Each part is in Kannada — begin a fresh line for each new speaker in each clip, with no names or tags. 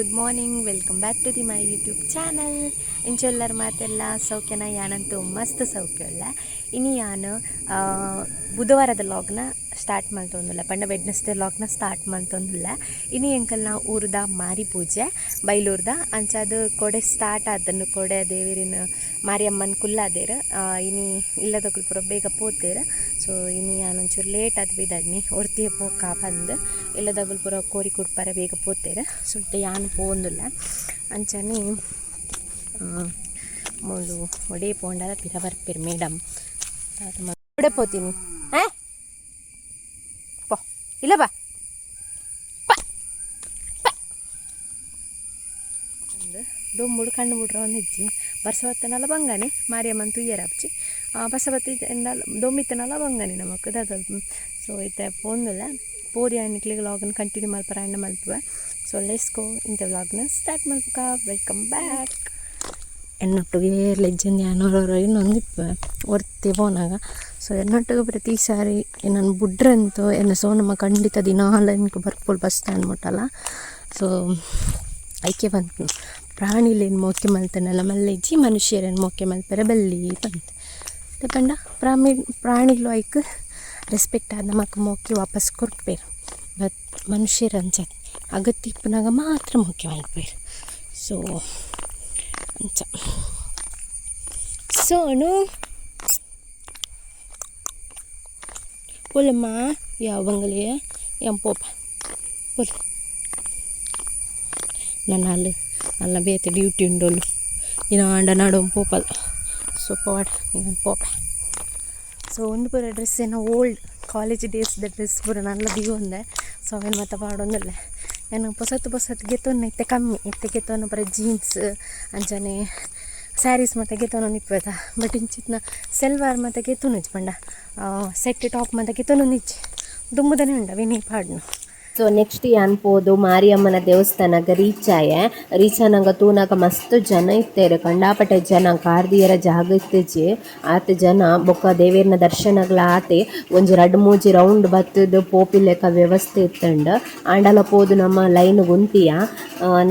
Good morning, welcome back to the my YouTube channel. ಇಂಚೊಲ್ಲರ ಮಾತೆಲ್ಲ, ಸೌಖ್ಯನ ಯಾನಂತೂ ಮಸ್ತ್ ಸೌಖ್ಯ ಅಲ್ಲ. ಇನ್ನು ಯಾನು ಬುಧವಾರದ ಲಾಗ್ನ ಸ್ಟಾರ್ಟ್ ಮಾಡ್ತೊಂದಿಲ್ಲ. ಪಂಡ ವೆಡ್ನೆಸ್ಡೇ ಲಾಗ್ನ ಸ್ಟಾರ್ಟ್ ಮಾಡ್ತೊಂದಿಲ್ಲ. ಇನ್ನು ಎಂಕಲ್ನ ಊರ್ದ ಮಾರಿ ಪೂಜೆ ಬೈಲೂರ್ದ. ಅಂಚಾದ ಕೊಡೆ ಸ್ಟಾರ್ಟ್ ಆದನ್ನು ಕೊಡೆ ದೇವರಿನ ಮಾರಿಯಮ್ಮನ ಕುಲ್ಲಾದೇರು. ಇನಿ ಇಲ್ಲದ ಪೂರ ಬೇಗ ಪೋತೇರು. ಸೊ ಇನಿ ಯಾನೊಂಚೂರು ಲೇಟ್ ಆದ ಬಿದಡ್ನಿ ಒರ್ತಿಯ ಪೋಕ ಬಂದು ಇಲ್ಲದ ಪೂರ ಕೋರಿ ಕುಡ್ಪಾರ ಬೇಗ ಪೋತೇರು. ಸೊ ಯಾನು ಒಡೆ ಪೋಂಡದ ಪಿರ ಬರ್ಪೇರು ಮೇಡಮ್ ಒಡೆ ಪೋತೀನಿ. ಹಾ? ಪೋ, ಇಲ್ಲ ಬಾ. ಒಂದು ದೊಮ್ಮುಡು ಕಣ್ಣು ಬಿಡ್ರ ಒಂದು ಇಜ್ಜಿ ಬರ್ಸವತ್ತನಲ್ಲ ಬಂಗಾನೆ, ಮಾರಿಯಮ್ಮನ ತುಯ್ಯರ ಹಚ್ಚಿ ಬಸವತ್ತಿ ದೊಮ್ಮಿತ್ತನಲ್ಲ ಬಂಗಾನೆ ನಮಕ್. ದಾದ ಸೊ, ಇತ್ತೆ ಪೋಂದಿಲ್ಲ. ಪೋದಿ ಅನ್ಕ್ಲಿಗೆ ಲಾಗನ್ ಕಂಟಿನ್ಯೂ ಮಲ್ಪರ ಅಣ್ಣ ಮಲ್ಪುವ. ಸೊ ಲೆಸ್ಕೋ ಇಂಥ ವ್ಲಾಗ್ನ ಸ್ಟಾರ್ಟ್ ಮಾಡ್ಬೇಕ? ವೆಲ್ಕಮ್ ಬ್ಯಾಕ್ ಹೆಣ್ಣೊಟ್ಟಿಗೆ ಲೆಜ್ಜನ್ ಯಾನೋರವರು ಇನ್ನೊಂದು ಒರ್ತಿ ನಾಗ ಸೊ ಹೆಣ್ಣೊಟ್ಟಿಗೆ ಪ್ರತಿ ಸಾರಿ ನನ್ನ ಏನು ಎನ್ನ ಸೋನಮ್ಮ ಖಂಡಿತ ದಿನ ಎನ್ಕು ಬರ್ಪೋಲ್ ಬಸ್ ಸ್ಟ್ಯಾಂಡ್ ಸೊ ಐಕೆ ಬಂತು. ಪ್ರಾಣಿಲೇನು ಮೋಕೆ ಮಲ್ತಾನಲ್ಲ ಮಲ್ಲೆಜ್ಜಿ ಮನುಷ್ಯರೇನು ಮೋಕೆ ಮಲ್ಪರೆ, ಬಲ್ಲಿ ಬಂತು. ತಗೊಂಡ ಪ್ರಾಣಿ ಪ್ರಾಣಿಲು ಐಕ್ ರೆಸ್ಪೆಕ್ಟ್ ಆದ ಮಕ್ಕ ಮೋಕೆ ವಾಪಸ್ ಕೊಡ್ಪೇರು ಬತ್ ಮನುಷ್ಯರು ಅಗತ್ಯ ಇಪ್ಪನಾಗ ಮಾತ್ರ ಮೋಕೆ ಮಲ್ಪೇರು ಸೊ ಅಂಚ ಸೋನು పోలమ్మా యా వంగలి ఏం పోప పోలే ನನ್ನ ಅಲ್ಲಿ ಅಲ್ಲ ಬೇತೆ ಡ್ಯೂಟಿ ಉಂಡೋಳು ಇನ್ನು ಅಂಡ ನಡು ಪೋಪಲ್ ಸೊ ಪೋಡ ಇವನ್ ಪೋಪ ಸೊ ಒಂದು ಪೂರ ಡ್ರೆಸ್ ಏನೋ ಓಲ್ಡ್ ಕಾಲೇಜ್ ಡೇಸ್ದ ಡ್ರೆಸ್ ಪೂರ ನಲ್ಲ ವ್ಯೂ ಒಂದೆ ಸೊ ಅವೇನು ಮತ್ತೆ ಪಾಡೊಂದಲ್ಲ ಏನು ಹೊಸತ್ತು ಗೆತ್ತೊನ್ನ ಇತ್ತೆ ಕಮ್ಮಿ ಇತ್ತೆ ಗೆತ್ತೊನ್ನ ಬರೀ ಜೀನ್ಸ್ ಅಂಚನೆ ಸ್ಯಾರೀಸ್ ಮತ್ತು ಗೆತ್ತೊನ ನಿಪ್ಪದ ಬಟ್ ಇಂಚಿತ್ನ ಸೆಲ್ವಾರ್ ಮತ್ತು ಗೆತ್ತುನು ಪಂಡ ಸೆಟ್ ಟಾಪ್ ಮತ್ತು ಗೆತ್ತೊನು ನಿಚ್ಚಿ ದುಮ್ಮದನೇ ಉಂಡ ವಿನಿ ಪಾಡ್ನು
ಸೊ ನೆಕ್ಸ್ಟ್ ಅನ್ಬೋದು ಮಾರಿಯಮ್ಮನ ದೇವಸ್ಥಾನಗ ರೀಚ್ ಆಯ ರೀಚ್ ತೂನಾಗ ಮಸ್ತ್ ಜನ ಇತ್ತೇರು. ಕಂಡಾಪಟ್ಟೆ ಜನ, ಕಾರ್ದಿಯರ ಜಾಗ ಇತ್ತೇಜಿ. ಆತ ಜನ ಬೊಕ್ಕ ದೇವೇರ್ನ ದರ್ಶನಗಳ ಆತೆ ಒಂಜಿ ರಡ್ ಮೂಜಿ ರೌಂಡ್ ಬತ್ತದ ಪೋಪಿಲೆಕ್ಕ ವ್ಯವಸ್ಥೆ ಇತ್ತಂಡ. ಆಂಡಲ ಪೋದು ನಮ್ಮ ಲೈನ್ ಗುಂತಿಯ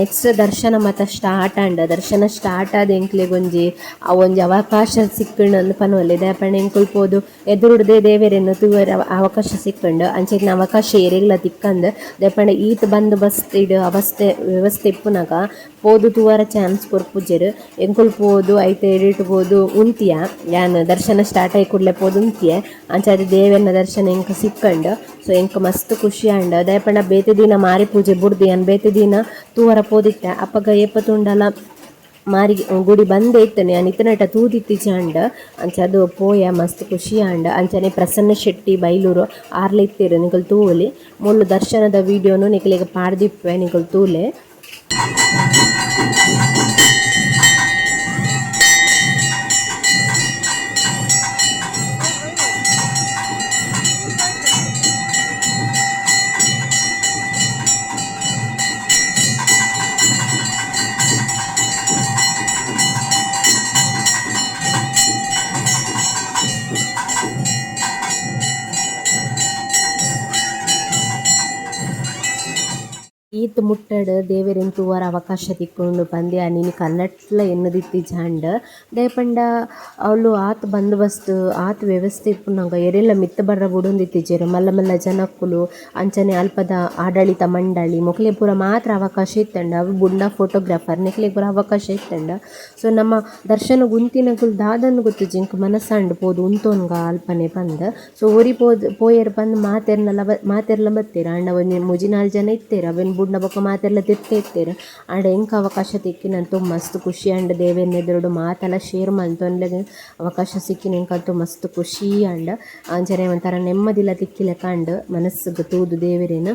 ನೆಕ್ಸ್ಟ್ ದರ್ಶನ ಮತ್ತ ಸ್ಟಾರ್ಟ್ ಆಂಡ ದರ್ಶನ ಸ್ಟಾರ್ಟ್ ಆದ ಎಂಕ್ಲಿಗೆ ಒಂಜಿ ಆ ಒಂಜಿ ಅವಕಾಶ ಸಿಕ್ಕಂಡು ಪನವಲ್ಲಿ ದಯಪಣ್ಣ ಎಂಕುಲ್ ಪೋದು. ಎದುರುಡ್ದೆ ದೇವೇರೆನ್ನು ತೂವರ ಅವಕಾಶ ಸಿಕ್ಕಂಡು. ಅಂಚಿನ ಅವಕಾಶ ಏರಿಲ್ಲ ತಿಕ್ಕಂದು. ದಯಪಂಡ ಈತ್ ಬಂದ್ ಬಸ್ ಡ್ ಅವಸ್ಥೆ, ವ್ಯವಸ್ಥೆ ಇಪ್ಪುನಾಗ ಪೋದು ತೂವರ ಚಾನ್ಸ್ ಕೊರ್ಪುಜೆರ್ ಎಂಕುಲ್ ಪೋದು, ಐತೆ ಎಡಿಟ್ ಪೋದು, ಉಂತಿಯ. ಯಾನ್ ದರ್ಶನ ಸ್ಟಾರ್ಟ್ ಆಗಿ ಕೂಡಲೇ ಪೋದು ಉಂತಿಯ. ಅಂಚಾದ ದೇವೆನ ದರ್ಶನ ಇಂಕ ಸಿಕ್ಕಂಡು, ಸೊ ಎಂಕ ಮಸ್ತ್ ಖುಷಿ ಅಂಡ ದಯಪಂಡ ಬೇತೆ ದಿನ ಮಾರಿ ಪೂಜೆ ಬುಡ್ದಿ ಅನ್ ಬೇತೆ ದಿನ ತೂವರ ಪೋದಿತ್ತ ಅಪ್ಪಗ ಏಪತ್ತುಂಡಲ ಮಾರಿ ಗುಡಿ ಬಂದೇ ಇತ್ತನೆ ಆ ನಿತ್ತನಟ ತೂದಿತ್ತಿ ಚಂಡ. ಅಂಚದು ಪೋಯ, ಮಸ್ತ್ ಖುಷಿ ಅಂಡ. ಅಂಚನೆ ಪ್ರಸನ್ನ ಶೆಟ್ಟಿ, ಬೈಲೂರು ಆರ್ಲೆ ಇತ್ತೀರು ನಿಕಲ್ ತೂಲಿ ಮುಳ್ಳು ದರ್ಶನದ ವಿಡಿಯೋನು ನಿಕಲಿಗೆ ಪಾಡ್ದಿಪ್ಪೆ ನಿಕಲ್ ತೂಲೆ. ಈತ್ ಮುಟ್ಟಡ್ ದೇವೆರೆನ್ ತೂವರ ಅವಕಾಶ ತಿಕ್ಕೊಂಡು ಪಂದ್ಯ ನೀನು ಕನ್ನಟ್ಲ ಎನ್ನದಿತ್ತಿ ಜಾಂಡ್ ದಯಪಂಡ ಅವಳು ಆತ್ ಬಂದೋಬಸ್ತ್ ಆತ್ ವ್ಯವಸ್ಥೆ ಇಪ್ಪುನಂಗ ಎರೆಲ್ಲ ಮಿತ್ತ ಬರ್ರ ಬುಡೊಂದಿತ್ತಿಜೆರ್ ಮಲ್ಲ ಮಲ್ಲ ಜನಕ್ಕುಲು ಅಂಚನೆ ಅಲ್ಪದ ಆಡಳಿತ ಮಂಡಳಿ ಮೊಕ್ಲೆ ಪೂರ ಮಾತ್ರ ಅವಕಾಶ ಇತ್ತಂಡ. ಅವು ಬುಂಡ ಫೋಟೋಗ್ರಾಫರ್ ನೆಕ್ಲೆ ಪೂರ ಅವಕಾಶ ಇತ್ತಂಡ. ಸೊ ನಮ್ಮ ದರ್ಶನ ಗುಂತಿನಗುಲ್ ದಾದನ್ ಗೊತ್ತು ಜಿಂಕ್ ಮನಸ್ಸಾಂಡ್ ಪೋದು ಉಂತೋನ್ಗ ಅಲ್ಪನೆ ಬಂದ. ಸೊ ಓರಿ ಪೋದ್ ಪೋಯರ್ ಬಂದು ಮಾತೆರ್ನಲ್ಲ ಬ, ಮಾತೆರ್ಲ ಬತ್ತೀರ. ಆಂಡ ಒಂಜಿ ಮುಜಿನಾಲ್ ಜನ ಇತ್ತೆರ್. ಅವೆನ್ ಬುಡ್ನ ಬೊಕ ಮಾತೆರ್ಲ ತಿರ್ತೇತ್ತೇರ್ ಆಂಡ ಎಂಕ ಅವಕಾಶ ತಿಕ್ಕಿನಂತೂ ಮಸ್ತ್ ಖುಷಿ ಆಂಡ್ ದೇವೆರ್ನ ಎದುರುಡು ಮಾತೆಲ್ಲ ಶೇರ್ ಮಂತೊನ್ಲೆಗ್ ಅವಕಾಶ ಸಿಕ್ಕಿನ ಎಂಕಂತು ಮಸ್ತ್ ಖುಷಿ ಆಂಡ್ ಅಂಚನೆ ಒಂಥರ ನೆಮ್ಮದಿಲ ತಿಕ್ಕಿಲ ಕಂಡು ಮನಸ್ಸಿಗೆ ತೂದು ದೇವರೇನು.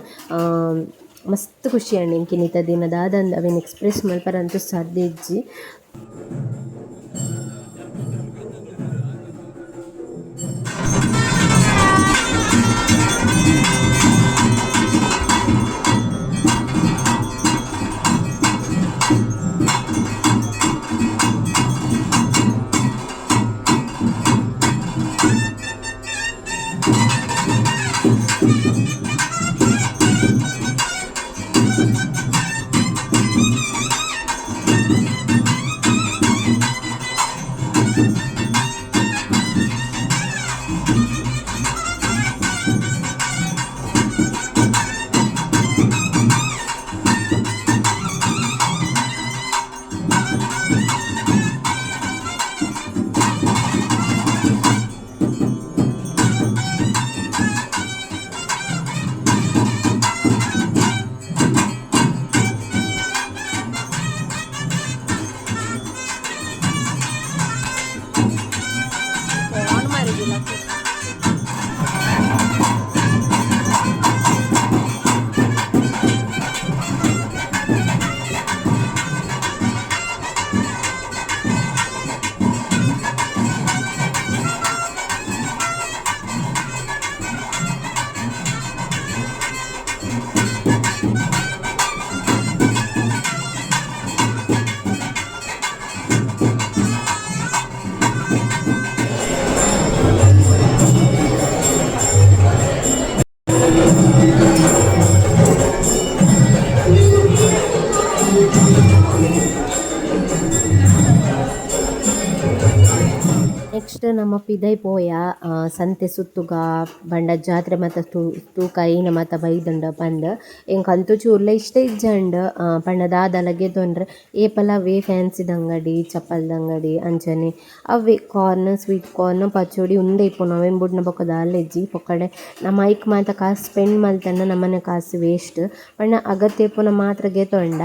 ಮಸ್ತ್ ಖುಷಿ ಆಂಡ್ ಎಂಕಿನಿತ ದಿನದ ಆದಂದು ಅವೇನು ಎಕ್ಸ್ಪ್ರೆಸ್ ಮಲ್ಪರಂತೂ ಸಾಧ್ಯ ಇಜ್ಜಿ. ಇದೇ ಪೋಯ ಸಂತೆ ಸುತ್ತುಗ, ಬಂಡ ಜಾತ್ರೆ ಮತ್ತು ತೂ ತೂಕ ಈನ ಮಾತ ಬೈದಂಡ ಪಂದ್ ಎಂಕ್ ಅಂತು ಚೂರ್ಲ ಇಷ್ಟ ಇಜ್ಜಂಡ್ ಪಂಡ ತೊಂದ್ರೆ ಏಪಲ ಅವೇ ಫ್ಯಾನ್ಸಿದ ಅಂಗಡಿ ಚಪ್ಪಲ್ದ ಅಂಗಡಿ ಅಂಚನೆ ಅವೇ ಕಾರ್ನ್ ಸ್ವೀಟ್ ಕಾರ್ನ್ ಪಚೋಡಿ ಉಂದೆ ಇಪ್ಪುನು ಅವೇನ್ ಬುಡ್ನ ಬೊಕ್ಕ ಪೊಕ್ಕಡೆ, ನಮ್ಮ ಐಕ್ ಮಾತ ಕಾಸು ಸ್ಪೆಂಡ್ ಮಲ್ತಂಡ ನಮ್ಮನೆ ಕಾಸು ವೇಸ್ಟ್ ಪಂಡ ಅಗತ್ಯ ಪುನಃ ಮಾತ್ರ ಗೆತೊಂಡ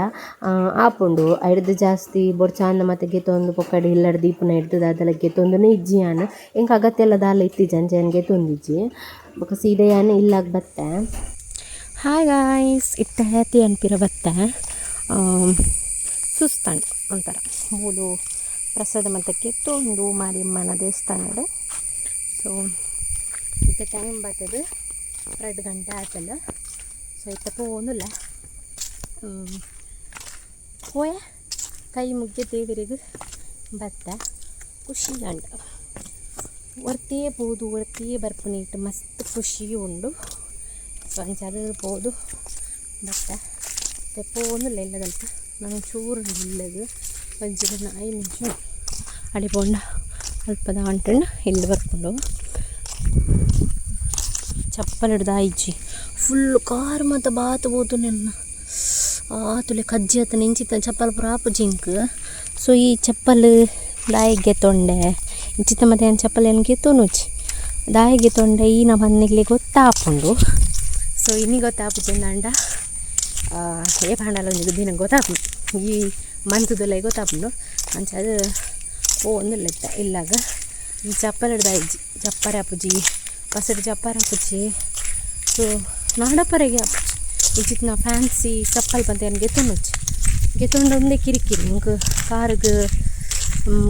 ಆಪುಂಡು, ಐಡ್ದು ಜಾಸ್ತಿ ಬೊಡ್ ಚಾಂದ ಮತ್ತೆ ಗೆತ್ತೊಂದು ಪೊಕ್ಕಡೆ, ಇಲ್ಲಡ್ದು ದೀಪುನ ಹಿಡ್ದು ದಾದಲ ಗೆತ್ತೊಂದು ಇಜ್ಜಿ ಯಾನ್ ಎಂಕ್ ಅಗತ್ಯ ಎಲ್ಲ ದಾಲ ಇತ್ತಿ ಜಂಜನ್ಗೆ ಯಾನ್ ಗೆತೊಂದಿಜ್ಜಿ ಬೊಕ ಸೀದೆ ಯಾನ್ ಇಲ್ಲಾಗ ಬತ್ತೆ.
ಹಾಯ್ ಗಾಯ್ಸ್ ಇತ್ತ ಹೇತಿ ಅನ್ಪಿರ ಬತ್ತೆ. ಸುಸ್ತಂಡು ಒಂಥರ. ಮೂಲು ಪ್ರಸಾದ ಮತಕ್ಕೆ ತೊಂದು ಮಾರಿಯಮ್ಮನ ದೇವಸ್ಥಾನದ ಸೊ ಇತ್ತ ಟೈಮ್ ಬರ್ತದೆ ಎರಡು ಗಂಟೆ ಆಯ್ತಲ್ಲ ಸೊ ಇತ್ತ ಪೋನಿಲ್ಲ ಹೋಯ ಕೈ ಮುಗ್ಗಿ ದೇವರಿಗೆ ಬತ್ತ. ಖುಷಿ ಅಂಡ. ಒರ್ತೇ ಬೋದು ಒರ್ತೇ ಬರ್ಪುನೀಟ್ ಮಸ್ತ್ ಖುಷಿ ಉಂಡು ಸೊ ಅಂಚಾದ ಬೋದು ಬತ್ತ ತೆಪ್ಪೋಂದಿಲ್ಲ ಇಲ್ಲದಲ್ಪ ನಾನು ಚೂರು ಇಲ್ಲದು ಒಂಚೂರು ನಾಯಿ ನಿಮಿಷ ಅಡಿಪೋಂಡ ಅಲ್ಪದ ಅಂಟಣ್ಣ ಇಲ್ಲಿ ಬರ್ಕೊಂಡು ಚಪ್ಪಲ್ ಹಿಡ್ದು ಆಯ್ಜಿ ಫುಲ್ ಕಾರ್ ಮತ್ತು ಬಾತ್ ಬೋದು ನನ್ನ ಆತುಲೆ ಕಜ್ಜಿ ಆತ ನೆಂಚಿತ್ತ ಚಪ್ಪಲ್ ಪುರ ಆಪು ಜಿಂಕ್ ಸೊ ಈ ಚಪ್ಪಲ್ ದಾಯಿಗೆ ತೊಂಡೆ ಚಿತ್ತಮತೆ ಅಂಚಪ್ಪಲೆನ್ಗೆ ತೊನುಜಿ ದಾಯಿಗೆ ತೊಂಡ ಈ ನಮ್ಮ ಅನ್ನಿಗ್ಲಿ ಗೊತ್ತಾಪುಂಡು ಸೊ ಇನ್ನಿ ಗೊತ್ತಾಪುಜಂದಂಡ ಏ ಪಾಂಡಲೊಂದು ದಿನ ಗೊತ್ತಾಪು ಈ ಮಂತದಲ್ಲ ಗೊತ್ತಾಪುಂಡು ಅಂಚ ಅದು ಓ ಒಂದಿಲ್ಲ ಇಲ್ಲಾಗ ಈ ಚಪ್ಪಲಡ್ ದಾಯಿಜಿ ಚಪ್ಪರ ಅಪ್ಪುಜಿ ಬಸಡ್ ಚಪ್ಪರ ಅಪ್ಪುಜಿ ಸೊ ನಾಡಪ್ಪರೆಗೆ ಅಪ್ಪುಜಿ ಈ ನಾ ಫ್ಯಾನ್ಸಿ ಚಪ್ಪಲ್ ಬಂತೆ ಏನು ಗೆತ್ತೊಂಡು ಗೆತ್ತೊಂಡು ಒಂದೇ ಕಿರಿಕಿರಿ ಹಿಂಗೆ ಕಾರ್ಗೆ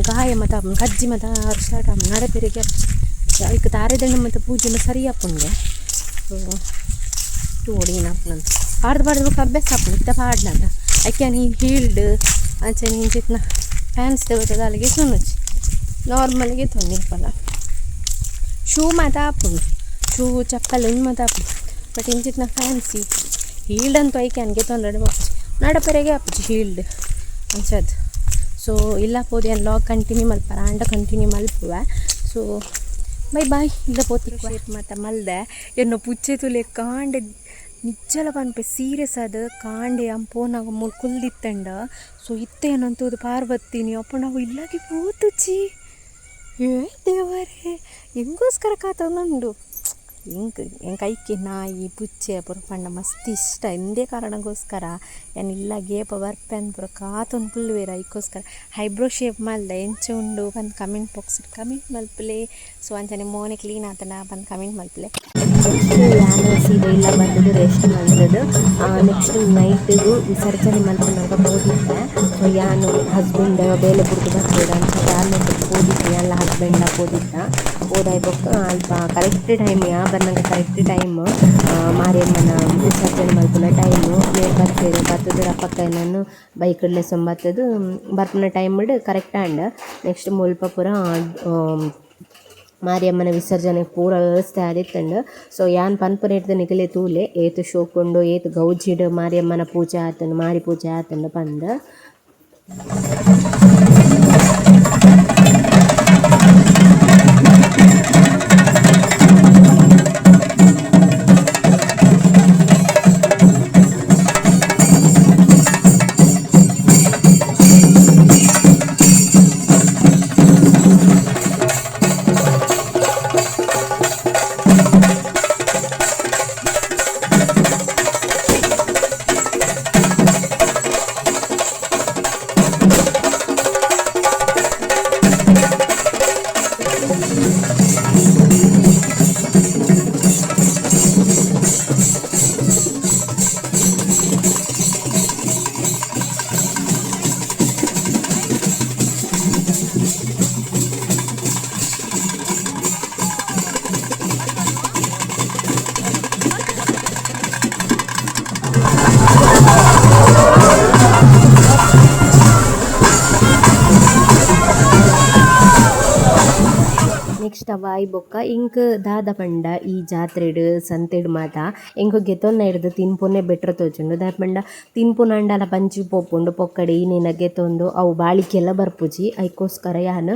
ಗಾಯ ಮತ ಕಜ್ಜಿ ಮತ ಸ್ಟಾರ್ಟ್ ಆಮ್ ನಡಪೆರಿಗೆ ಅಪ್ಪುಜಿ ಅದಕ್ಕೆ ತಾರೆದಂಡ ಮತ್ತು ಪೂಜೆನ ಸರಿ ಅಪ್ಪುಂಡೆ ಸೊ ತೋಡಿ ನಪ್ಪನಂತ ಪಾಡ್ದು ಪಾಡ್ದು ಬುಕ್ ಅಭ್ಯಾಸ ಹಾಪು ಇತ್ತ ಪಾಡ್ನಂತ ಅಕ್ಕೆ ನೀ ಹೀಲ್ಡ್ ಅಂಚೆ ನೀನು ಚಿತ್ನ ಫ್ಯಾನ್ಸ್ ತೆಗೋತದ ಅಲ್ಲಿಗೆ ತೊನ್ನೊಚ್ಚಿ ನಾರ್ಮಲ್ಗೆ ತೊನ್ನಿ ಪಲ ಶೂ ಮಾತ ಹಾಪುಂಡು ಶೂ, ಚಪ್ಪಲ್ ಇನ್ನು ಮಾತ ಹಾಪು ಬಟ್ ಇಂಚಿತ್ನ ಫ್ಯಾನ್ಸಿ ಹೀಲ್ಡ್ ಅಂತೂ ಐಕೆ ಅನ್ಗೆ ತೊಂದರೆ ಬಾಪುಜಿ ನಡಪೆರೆಗೆ ಹಾಪುಜಿ ಹೀಲ್ಡ್. ಅಂಚದು. ಸೊ ಇಲ್ಲ ಪೋದು ಏನು ಲಾಗ್ ಕಂಟಿನ್ಯೂ ಮಲ್ಪ ಅಂಡ ಕಂಟಿನ್ಯೂ ಮಲ್ಪುವೆ. ಸೊ ಬೈ ಬಾಯ್ ಇಲ್ಲ ಪೋತಿ ಶೇಪ್ ಮಾತ ಮಲ್ದೆ. ಎನ್ನು ಪುಚ್ಚೆ ತುಲೆ ಕಾಂಡೆ ನಿಜ್ಜಲ ಪನ್ಪೆ ಸೀರಿಯಸ್ ಆದ ಕಾಂಡೆ ಅಂಪೋನಾಗ ಮೂರು ಕುಲ್ದಿತ್ತಂಡ. ಸೊ ಇತ್ತೆ ಏನಂತೂ ಪಾರ್ವತಿನಿ ಅಪ್ಪ ನಾವು ಇಲ್ಲಾಗಿ ಪೋತುಚಿ. ಏ ದೇವರೇ ಹೆಂಗೋಸ್ಕರ ಕಾತೊಂದುಂಡು ಹೆಂಗ್ ಹೆಂಗೆ ಐಕಿ ನಾಯಿ, ಪುಚ್ಚೆ ಪುರ ಪಂಡ ಮಸ್ತ್ ಇಷ್ಟ. ಇಂದೇ ಕಾರಣಕ್ಕೋಸ್ಕರ ಏನು ಇಲ್ಲ, ಗೇಪ ಬರ್ಪೆನ್ ಪುರ ಕಾತೊಂದು ಪುಲ್ವೇರ ಐಕೋಸ್ಕರ. ಹೈಬ್ರೋ ಶೇಪ್ ಮಲ್ದ ಎಂಚ ಉಂಡು, ಬಂದು ಕಮೆಂಟ್ ಬಾಕ್ಸ್ ಕಮೆಂಟ್ ಮಲ್ಪಲೆ. ಸೊ ಅಂಚನೆ ಮೋನೆ ಕ್ಲೀನ್ ಆತನ, ಬಂದು ಕಮೆಂಟ್ ಮಲ್ಪಲೆ.
ಸೀದೆ ಇಲ್ಲ ಬಂದದ್ದು ರೆಸ್ಟ್ ಮಾಡಿದ್ದು ನೆಕ್ಸ್ಟ್ ನೈಟಿಗೂ ವಿಸರ್ಜನೆ ಮಲ್ಪನಾಗ ಹೋಗಿದ್ದೆ ಸೊ ಯಾನು ಹಸ್ಬೆಂಡ್ ಬೇಲೆ ಬಿಡ್ತಾ ಬರ್ಬೇಡ ಅಂತ. ಹೋಗಿದ್ದೆ ಎಲ್ಲ ಹಸ್ಬೆಂಡ ಹೋಗಿದ್ದ ಹೋದಾಯ್ ಬೊಕ್ಕ ಅಲ್ಪ ಕರೆಕ್ಟ್ ಟೈಮ್ ಯಾ? ಬಂದಂಗೆ ಕರೆಕ್ಟ್ ಟೈಮ್ ಮಾರಿಯಮ್ಮನ ವಿಸರ್ಜನೆ ಮಲ್ಪುನ ಟೈಮು ಮೇಲ್ ಬರ್ತೇವೆ ಬರ್ತದ ಪಕ್ಕ ನಾನು ಬೈಕಡ್ಲೆ ಸೊಂಬತ್ತದು ಬರ್ಪುನ ಟೈಮ್ ಬಿಡು ಕರೆಕ್ಟ್ ಆಂಡ್ ನೆಕ್ಸ್ಟ್ ಮುಲ್ಪ ಪೂರ ಮಾರಿಯಮ್ಮನ ವಿಸರ್ಜನೆ ಪೂರ ವ್ಯವಸ್ಥೆ ಆದಿತ್ತಂಡು. ಸೊ ಯಾನ್ ಪನ್ಪುರ ಇಡ್ದು ನಿಗಲೆ ತೂಲೆ, ಏತು ಶೋಕೊಂಡು, ಏತು ಗೌಜಿಡು ಮಾರಿಯಮ್ಮನ ಪೂಜೆ ಆತಂಡು, ಮಾರಿ ಪೂಜೆ ಆತಂಡು ಪಂದ್ ವಾಯ್ ಬೊಕ್ಕ ಇಂಕ್ ದಾದ ಪಂಡ ಈ ಜಾತ್ರೆಡ್ ಸಂತೆಡ್ ಮಾತ ಎಂಕ್ ಗೆತೊನ್ನ ಹಿಡ್ದು ತಿನ್ಪುನೆ ಬೆಟ್ರ್ ತೋಜುಂಡು. ದಾಯೆ ಪಂಡ ತಿನ್ಪುನಂಡಲ ಪಂಚಿ ಪೋಪುಂಡು, ಪೊಕ್ಕಡಿ ನಿನ ಗೆತೊಂದು ಅವು ಬಾಳಿಕೆಲ್ಲ ಬರ್ಪುಜಿ. ಐಕೋಸ್ಕರ ಯಾನ್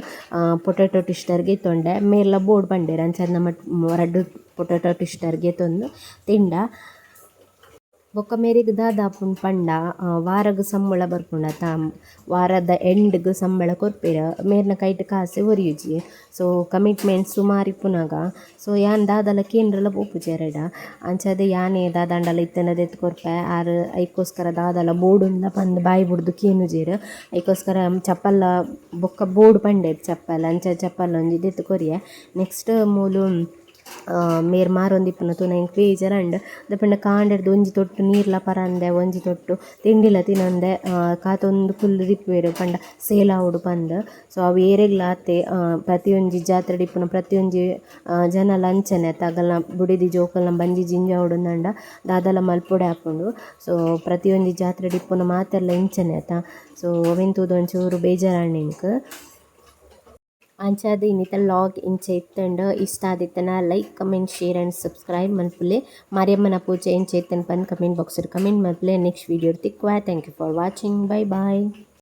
ಪೊಟೆಟೊ ಟಿಸ್ಟರ್ ಗೆತ್ತೊಂಡೆ. ಮೇರ್ಲ ಬೋರ್ಡ್ ಪಂಡೆ ರಂಚ ನಮ್ಮ ರಡ್ಡು ಪೊಟೆಟೊ ಟಿಸ್ಟರ್ ಗೆತ್ತೊಂದು ತಿಂಡ. ಬೊಕ್ಕ ಮೇರೆಗ್ ದಾದಾಪುಂಡು ಪಂಡ ವಾರಗ ಸಂಬಳ ತಾಮ್. ವಾರದ ಎಂಡ್ಗ್ ಸಂಬಳ ಕೊರ್ಪೆರ್, ಮೇರ್ನ ಕೈಟ್ ಕಾಸೆ ಒರಿಯುಜಿ. ಸೊ, ಕಮಿಟ್ಮೆಂಟ್ ಸುಮಾರಿ ಇಪ್ಪುನಗ ಸೊ, ಯಾನ್ ದಾದಲ ಕೇಂದ್ರಲ ಪೋಪುಜಿ ಎರೆಡ ಅಂಚಾದ್ ಯಾನೇ ದಾದಾಂಡಲ ಇತ್ತನ ದೆತ್ ಕೊರ್ಪೆ, ಆರ್ ಐಕೋಸ್ಕರ ದಾದಲ ಬೋರ್ಡುಂದ ಪಂದ್ ಬಾಯಿ ಬುಡ್ದು ಕೇನುಜೆರ್. ಐಕೋಸ್ಕರ ಚಪ್ಪಲ ಬೊಕ್ಕ ಬೋರ್ಡ್ ಪಂಡೆ ಚಪ್ಪಲ್, ಅಂಚ ಚಪ್ಪಲ್ ಒಂಜಿ ದೆತ್ ಕೊರಿಯ. ನೆಕ್ಸ್ಟ್ ಮೂಲು ಮೇರ್ ಮಾರೊಂದಿಪ್ಪುನ ತೂನಗ ಬೇಜಾರ್ ಅಂಡ್ ದಾಯೆಪಂಡ ಕಾಂಡೆರ್ದು ಒಂಜಿ ತೊಟ್ಟು ನೀರ್ಲ ಪರಂದೆ ಒಂಜಿ ತೊಟ್ಟು ತಿಂಡಿಲ ತಿನಂದೆ ಕಾತೊಂದು ಫುಲ್ ದಿಪ್ಪುವೆರ್ ಪಂಡ ಸೇಲ್ ಆವೊಡು ಪಂದ್. ಸೊ ಅವು ಏರೆಗ್ಲ ಆತೆ ಪ್ರತಿಯೊಂಜಿ ಜಾತ್ರೆ ಡಿಪ್ಪುನ ಪ್ರತಿಯೊಂಜಿ ಆ, ಜನ ಅಂಚನೆ ಅಗಲ್ನ ಬುಡಿದಿ ಜೋಕಲ್ನ ಬಂಜಿ ಜಿಂಜಾವೊಡುಂದಂಡ ದಾದಲ ಮಲ್ಪೊಡೆ ಆಪುಂಡು ಸೊ ಪ್ರತಿಯೊಂಜಿ ಜಾತ್ರೆ ಡಿಪ್ಪುನ ಮಾತೆರ್ಲ ಇಂಚನೆ ಆತ ಸೊ ಅವೆನ್ ತೂದು ಒಂಚೂರು ಬೇಜಾರಾಂಡ್ ಎಂಕ್ ಅಂಚಾದ ಇನ್ನಿತ ಲಾಗ್ ಇಂಚ ಇತ್ತಂಡ ಇಷ್ಟ ಆದಿತ್ತನ like comment share and subscribe ಮನ್ಪುಲೆ ಮಾರಿಯಮ್ಮನ ಪೂಜೆ ಇಂಚ ಇತ್ತನ್ ಪಂದ್ ಕಮೆಂಟ್ ಬಾಕ್ಸರ್ ಕಮೆಂಟ್ ಮನ್ಪುಲೆ next video ತಿಕ್ವಾ thank you for watching bye bye